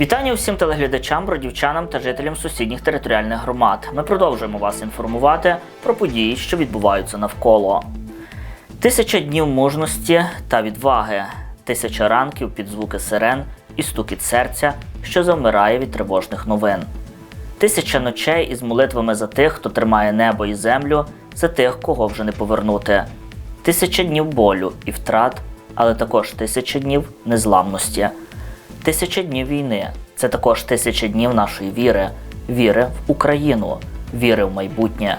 Вітання усім телеглядачам, бродівчанам та жителям сусідніх територіальних громад. Ми продовжуємо вас інформувати про події, що відбуваються навколо. Тисяча днів мужності та відваги, тисяча ранків під звуки сирен і стукіт серця, що завмирає від тривожних новин. Тисяча ночей із молитвами за тих, хто тримає небо і землю, за тих, кого вже не повернути. Тисяча днів болю і втрат, але також тисяча днів незламності. Тисяча днів війни це також тисяча днів нашої віри, віри в Україну, віри в майбутнє.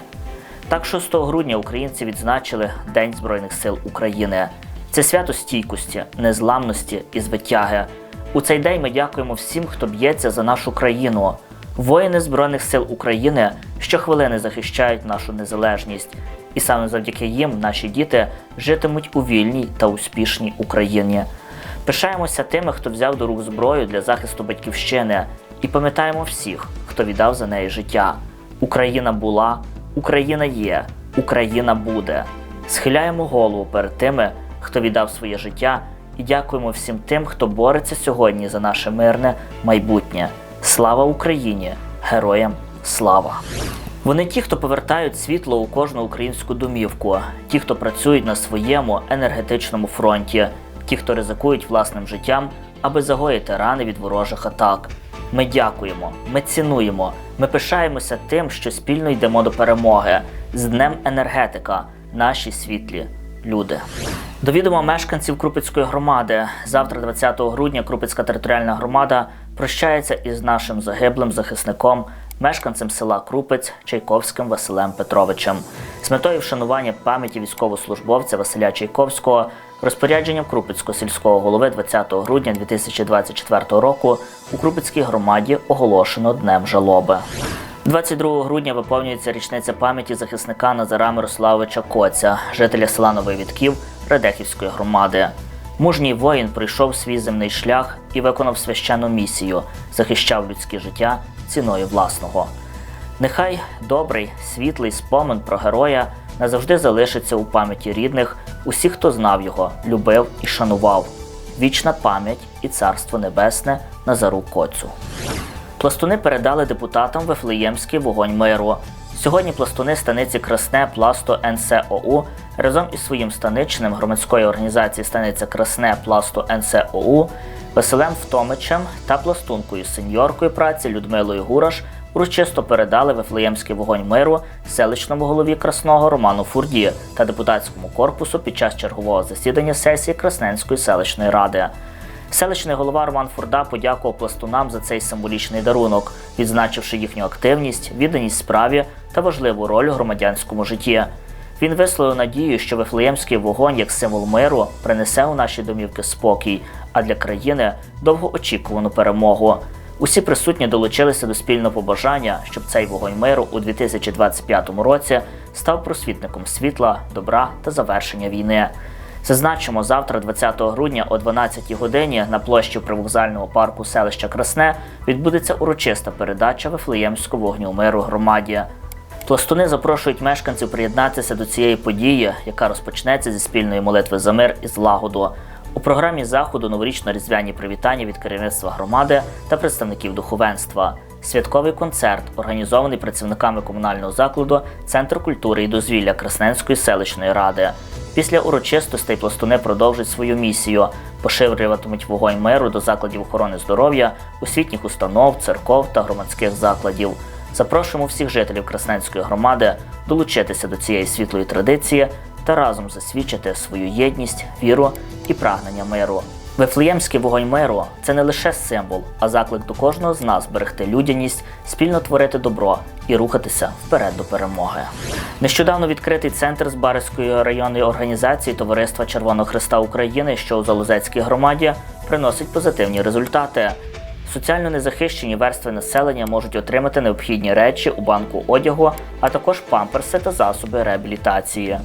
Так, 6 грудня українці відзначили День Збройних сил України. Це свято стійкості, незламності і звитяги. У цей день ми дякуємо всім, хто б'ється за нашу країну. Воїни Збройних сил України щохвилини захищають нашу незалежність, і саме завдяки їм наші діти житимуть у вільній та успішній Україні. Пишаємося тими, хто взяв до рук зброю для захисту батьківщини, і пам'ятаємо всіх, хто віддав за неї життя. Україна була, Україна є, Україна буде. Схиляємо голову перед тими, хто віддав своє життя, і дякуємо всім тим, хто бореться сьогодні за наше мирне майбутнє. Слава Україні! Героям слава! Вони ті, хто повертають світло у кожну українську домівку, ті, хто працюють на своєму енергетичному фронті, ті, хто ризикують власним життям, аби загоїти рани від ворожих атак. Ми дякуємо, ми цінуємо, ми пишаємося тим, що спільно йдемо до перемоги з Днем енергетика, наші світлі люди. Довідомо мешканців Крупицької громади. Завтра, 20 грудня, Крупицька територіальна громада прощається із нашим загиблим захисником, мешканцем села Крупець Чайковським Василем Петровичем. З метою вшанування пам'яті військовослужбовця Василя Чайковського розпорядженням Крупицького сільського голови 20 грудня 2024 року у Крупицькій громаді оголошено Днем жалоби. 22 грудня виповнюється річниця пам'яті захисника Назара Мирославовича Коця, жителя села Новий Вітків Радехівської громади. Мужній воїн пройшов свій земний шлях і виконав священну місію, захищав людське життя ціною власного. Нехай добрий, світлий спомин про героя назавжди залишиться у пам'яті рідних, усіх, хто знав його, любив і шанував. Вічна пам'ять і царство небесне Назару Коцю. Пластуни передали депутатам Вифлеємський вогонь миру. Сьогодні пластуни станиці Красне Пласто НСОУ разом із своїм станичним громадської організації Станиця Красне Пласто НСОУ Василем Втомичем та пластункою сеньоркою праці Людмилою Гураш урочисто передали Вифлеємський вогонь миру селищному голові Красного Роману Фурді та депутатському корпусу під час чергового засідання сесії Красненської селищної ради. Селищний голова Роман Фурда подякував пластунам за цей символічний дарунок, відзначивши їхню активність, відданість справі та важливу роль у громадянському житті. Він висловив надію, що Вифлеємський вогонь як символ миру принесе у наші домівки спокій, а для країни довгоочікувану перемогу. Усі присутні долучилися до спільного побажання, щоб цей вогонь миру у 2025 році став просвітником світла, добра та завершення війни. Зазначимо, завтра, 20 грудня о 12 годині на площі привокзального парку селища Красне відбудеться урочиста передача Вифлеємського вогню миру громаді. Пластуни запрошують мешканців приєднатися до цієї події, яка розпочнеться зі спільної молитви за мир і злагоду. У програмі заходу новорічно-різдвяні привітання від керівництва громади та представників духовенства. Святковий концерт, організований працівниками комунального закладу Центр культури і дозвілля Красненської селищної ради. Після урочистостей пластуни продовжать свою місію, поширюватимуть вогонь миру до закладів охорони здоров'я, освітніх установ, церков та громадських закладів. Запрошуємо всіх жителів Красненської громади долучитися до цієї світлої традиції та разом засвідчити свою єдність, віру і прагнення миру. Вифлеємський вогонь миру це не лише символ, а заклик до кожного з нас берегти людяність, спільно творити добро і рухатися вперед до перемоги. Нещодавно відкритий центр з Барської районної організації Товариства Червоного Христа України, що у Залозецькій громаді, приносить позитивні результати. Соціально незахищені верстви населення можуть отримати необхідні речі у банку одягу, а також памперси та засоби реабілітації.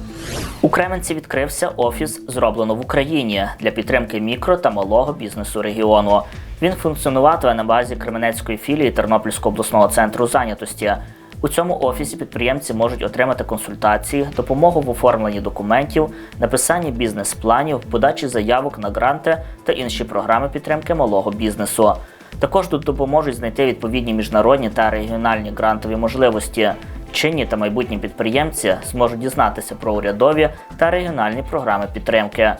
У Кременці відкрився офіс зроблено в Україні для підтримки мікро та малого бізнесу регіону. Він функціонуватиме на базі Кременецької філії Тернопільського обласного центру зайнятості. У цьому офісі підприємці можуть отримати консультації, допомогу в оформленні документів, написанні бізнес-планів, подачі заявок на гранти та інші програми підтримки малого бізнесу. Також тут допоможуть знайти відповідні міжнародні та регіональні грантові можливості. Чинні та майбутні підприємці зможуть дізнатися про урядові та регіональні програми підтримки.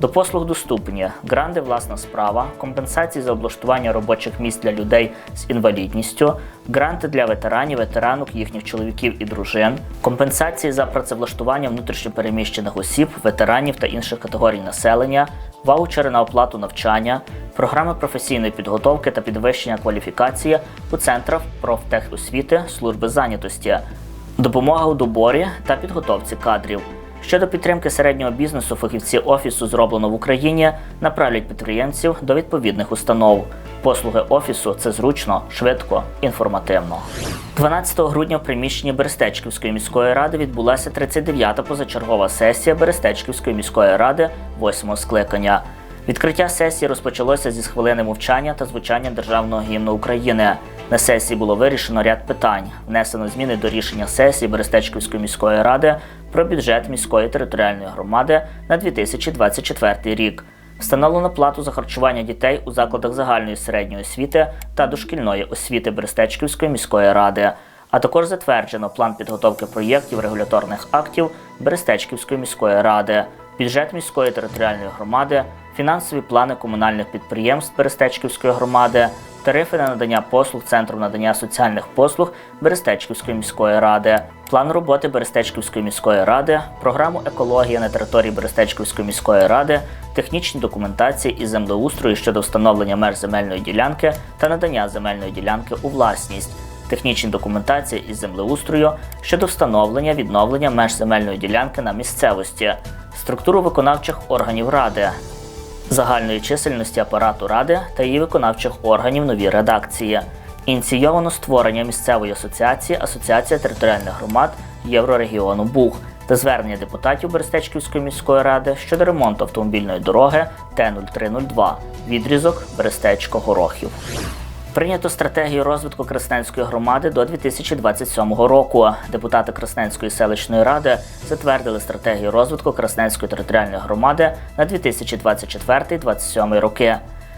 До послуг доступні гранди власна справа, компенсації за облаштування робочих місць для людей з інвалідністю, гранти для ветеранів, ветеранок, їхніх чоловіків і дружин, компенсації за працевлаштування внутрішньопереміщених осіб, ветеранів та інших категорій населення, ваучери на оплату навчання, програми професійної підготовки та підвищення кваліфікації у центрах профтехосвіти, служби зайнятості, допомога у доборі та підготовці кадрів. Щодо підтримки середнього бізнесу, фахівці офісу зроблено в Україні направлять підприємців до відповідних установ. Послуги офісу це зручно, швидко, інформативно. 12 грудня в приміщенні Берестечківської міської ради відбулася 39-та позачергова сесія Берестечківської міської ради 8 скликання. Відкриття сесії розпочалося зі хвилини мовчання та звучання державного гімну України. На сесії було вирішено ряд питань. Внесено зміни до рішення сесії Берестечківської міської ради про бюджет міської територіальної громади на 2024 рік. Встановлено плату за харчування дітей у закладах загальної середньої освіти та дошкільної освіти Берестечківської міської ради. А також затверджено план підготовки проєктів регуляторних актів Берестечківської міської ради, бюджет міської територіальної громади, фінансові плани комунальних підприємств Берестечківської громади, тарифи на надання послуг Центру надання соціальних послуг Берестечківської міської ради, план роботи Берестечківської міської ради, програму екологія на території Берестечківської міської ради, технічні документації із землеустрою щодо встановлення меж земельної ділянки та надання земельної ділянки у власність. Технічні документації із землеустрою щодо встановлення відновлення меж земельної ділянки на місцевості, структуру виконавчих органів ради, загальної чисельності апарату ради та її виконавчих органів нові редакції. Ініційовано створення місцевої асоціації Асоціація територіальних громад Єврорегіону Буг та звернення депутатів Берестечківської міської ради щодо ремонту автомобільної дороги Т-0302 відрізок Берестечко-Горохів. Прийнято стратегію розвитку Красненської громади до 2027 року. Депутати Красненської селищної ради затвердили стратегію розвитку Красненської територіальної громади на 2024-2027 роки.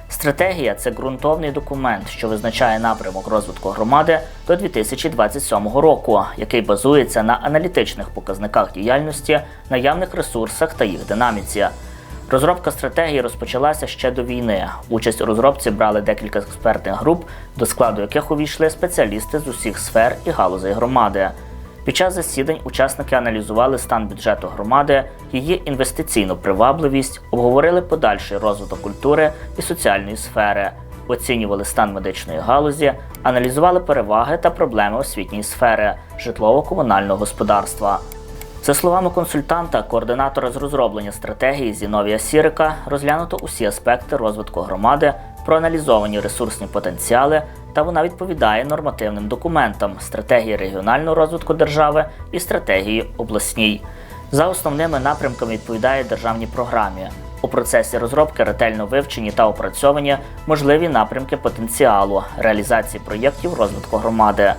Стратегія це ґрунтовний документ, що визначає напрямок розвитку громади до 2027 року, який базується на аналітичних показниках діяльності, наявних ресурсах та їх динаміці. Розробка стратегії розпочалася ще до війни. Участь у розробці брали декілька експертних груп, до складу яких увійшли спеціалісти з усіх сфер і галузей громади. Під час засідань учасники аналізували стан бюджету громади, її інвестиційну привабливість, обговорили подальший розвиток культури і соціальної сфери, оцінювали стан медичної галузі, аналізували переваги та проблеми освітньої сфери, житлово-комунального господарства. За словами консультанта, координатора з розроблення стратегії Зіновія Сірика, розглянуто усі аспекти розвитку громади, проаналізовані ресурсні потенціали, та вона відповідає нормативним документам стратегії регіонального розвитку держави і стратегії обласній. За основними напрямками відповідає державній програмі. У процесі розробки ретельно вивчені та опрацьовані можливі напрямки потенціалу реалізації проєктів розвитку громади.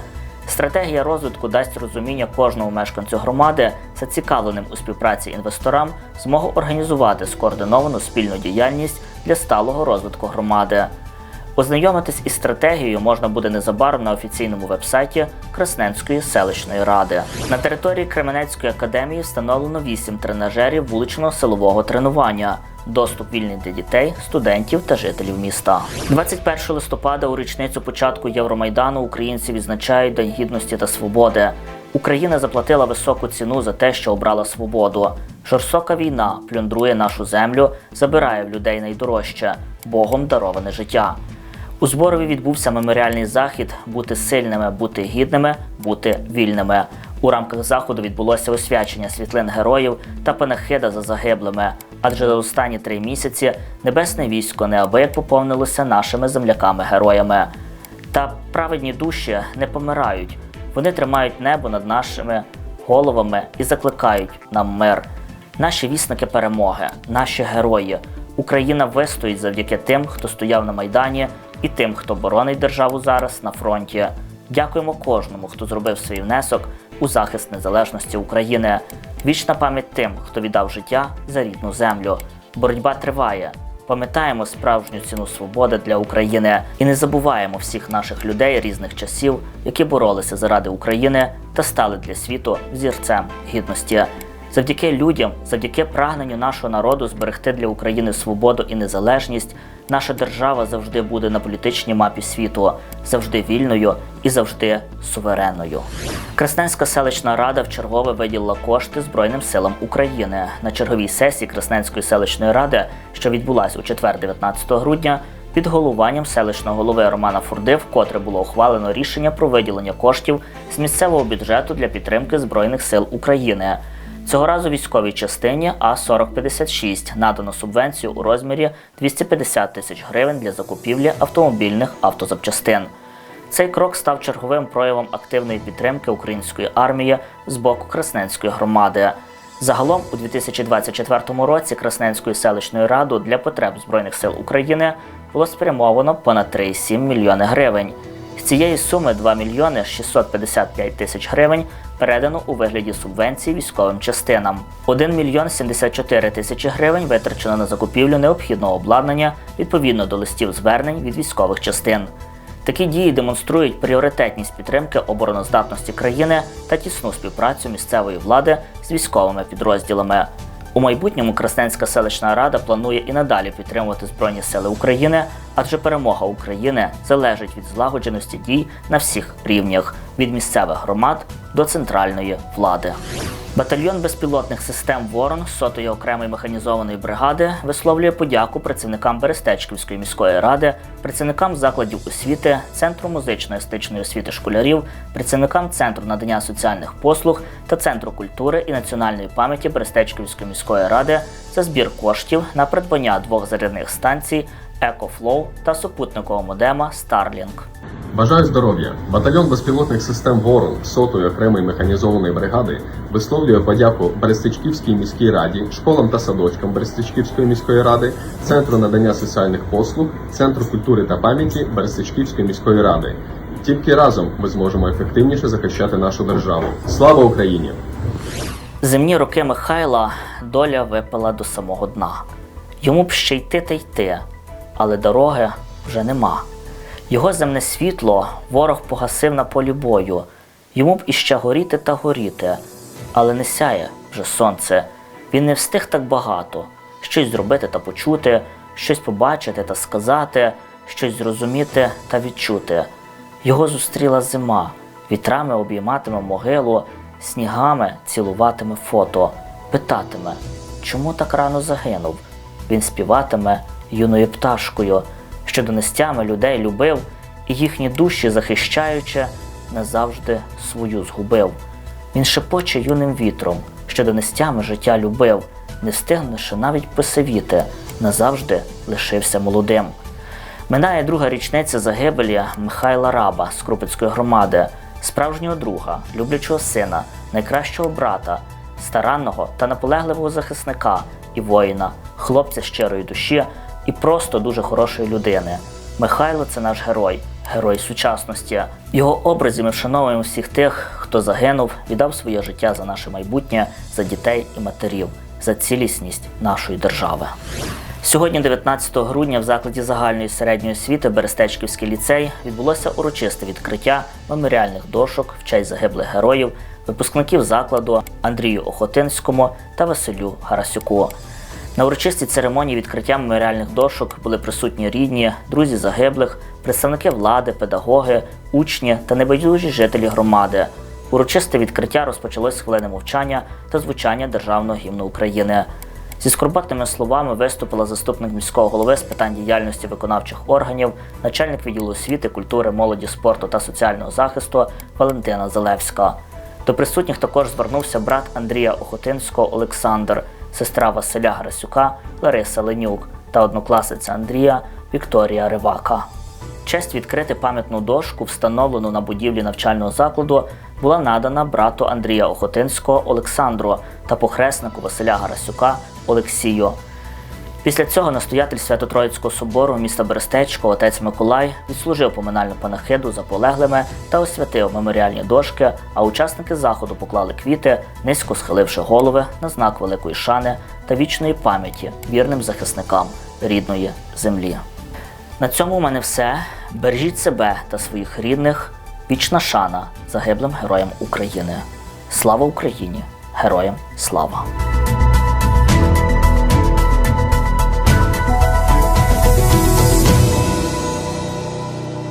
Стратегія розвитку дасть розуміння кожному мешканцю громади, зацікавленим у співпраці інвесторам, змогу організувати скоординовану спільну діяльність для сталого розвитку громади. Ознайомитись із стратегією можна буде незабаром на офіційному вебсайті Красненської селищної ради. На території Кременецької академії встановлено 8 тренажерів вуличного силового тренування. Доступ вільний для дітей, студентів та жителів міста. 21 листопада у річницю початку Євромайдану українці відзначають День гідності та свободи. Україна заплатила високу ціну за те, що обрала свободу. Жорстока війна плюндрує нашу землю, забирає в людей найдорожче Богом дароване життя. У зборові відбувся меморіальний захід бути сильними, бути гідними, бути вільними. У рамках заходу відбулося освячення світлин героїв та панахида за загиблими. Адже за останні три місяці небесне військо неабияк поповнилося нашими земляками-героями. Та праведні душі не помирають. Вони тримають небо над нашими головами і закликають нам мир. Наші вісники перемоги, наші герої. Україна вистоїть завдяки тим, хто стояв на майдані, і тим, хто боронить державу зараз на фронті. Дякуємо кожному, хто зробив свій внесок у захист незалежності України. Вічна пам'ять тим, хто віддав життя за рідну землю. Боротьба триває. Пам'ятаємо справжню ціну свободи для України і не забуваємо всіх наших людей різних часів, які боролися заради України та стали для світу зірцем гідності. Завдяки людям, завдяки прагненню нашого народу зберегти для України свободу і незалежність, наша держава завжди буде на політичній мапі світу, завжди вільною і завжди суверенною. Красненська селищна рада вчергове виділила кошти Збройним силам України на черговій сесії Красненської селищної ради, що відбулася у четвер, 19 грудня. Під головуванням селищного голови Романа Фурди вкотре було ухвалено рішення про виділення коштів з місцевого бюджету для підтримки Збройних сил України. Цього разу військовій частині А-4056 надано субвенцію у розмірі 250 тисяч гривень для закупівлі автомобільних автозапчастин. Цей крок став черговим проявом активної підтримки української армії з боку Красненської громади. Загалом у 2024 році Красненською селищною радою для потреб Збройних сил України було спрямовано понад 3,7 мільйони гривень. З цієї суми 2 мільйони 655 тисяч гривень передано у вигляді субвенцій військовим частинам. 1 мільйон 74 тисячі гривень витрачено на закупівлю необхідного обладнання відповідно до листів звернень від військових частин. Такі дії демонструють пріоритетність підтримки обороноздатності країни та тісну співпрацю місцевої влади з військовими підрозділами. У майбутньому Красненська селищна рада планує і надалі підтримувати Збройні Сили України, адже перемога України залежить від злагодженості дій на всіх рівнях від місцевих громад до центральної влади. Батальйон безпілотних систем Ворон сотої окремої механізованої бригади висловлює подяку працівникам Берестечківської міської ради, працівникам закладів освіти, центру музично-естичної освіти школярів, працівникам центру надання соціальних послуг та центру культури і національної пам'яті Берестечківської міської ради за збір коштів на придбання двох зарядних станцій EcoFlow та супутникового модема Starlink. Бажаю здоров'я! Батальйон безпілотних систем Ворон сотої окремої механізованої бригади висловлює подяку Берестичківській міській раді, школам та садочкам Берестичківської міської ради, Центру надання соціальних послуг, Центру культури та пам'яті Берестичківської міської ради. Тільки разом ми зможемо ефективніше захищати нашу державу. Слава Україні! Земні роки Михайла доля випила до самого дна. Йому б ще йти та йти, але дороги вже нема. Його земне світло ворог погасив на полі бою. Йому б іще горіти та горіти, але не сяє вже сонце. Він не встиг так багато щось зробити та почути, щось побачити та сказати, щось зрозуміти та відчути. Його зустріла зима, вітрами обійматиме могилу, снігами цілуватиме фото, питатиме, чому так рано загинув. Він співатиме юною пташкою, що донестями людей любив і їхні душі захищаючи, назавжди свою згубив. Він шепоче юним вітром, що донестями життя любив, не встигнувши навіть посивіти, назавжди лишився молодим. Минає друга річниця загибелі Михайла Раба з Крупицької громади, справжнього друга, люблячого сина, найкращого брата, старанного та наполегливого захисника і воїна, хлопця щирої душі і просто дуже хорошої людини. Михайло це наш герой, герой сучасності. Його образі ми вшановуємо всіх тих, хто загинув, віддав своє життя за наше майбутнє, за дітей і матерів, за цілісність нашої держави. Сьогодні, 19 грудня, в закладі загальної середньої освіти Берестечківський ліцей відбулося урочисте відкриття меморіальних дошок в честь загиблих героїв, випускників закладу Андрію Охотинському та Василю Гарасюку. На урочистій церемонії відкриття меморіальних дошок були присутні рідні, друзі загиблих, представники влади, педагоги, учні та небайдужі жителі громади. Урочисте відкриття розпочалось з хвилини мовчання та звучання державного гімну України. Зі скорботними словами виступила заступник міського голови з питань діяльності виконавчих органів, начальник відділу освіти, культури, молоді, спорту та соціального захисту Валентина Залевська. До присутніх також звернувся брат Андрія Охотинського Олександр, сестра Василя Грасюка Лариса Ленюк та однокласиця Андрія Вікторія Ривака. Честь відкрити пам'ятну дошку, встановлену на будівлі навчального закладу, була надана брату Андрія Охотинського Олександру та похреснику Василя Гарасюка Олексію. Після цього настоятель Свято-Троїцького собору міста Берестечко, отець Миколай, відслужив поминальну панахиду за полеглими та освятив меморіальні дошки, а учасники заходу поклали квіти, низько схиливши голови на знак великої шани та вічної пам'яті вірним захисникам рідної землі. На цьому у мене все. Бережіть себе та своїх рідних. Вічна шана загиблим героям України. Слава Україні! Героям слава!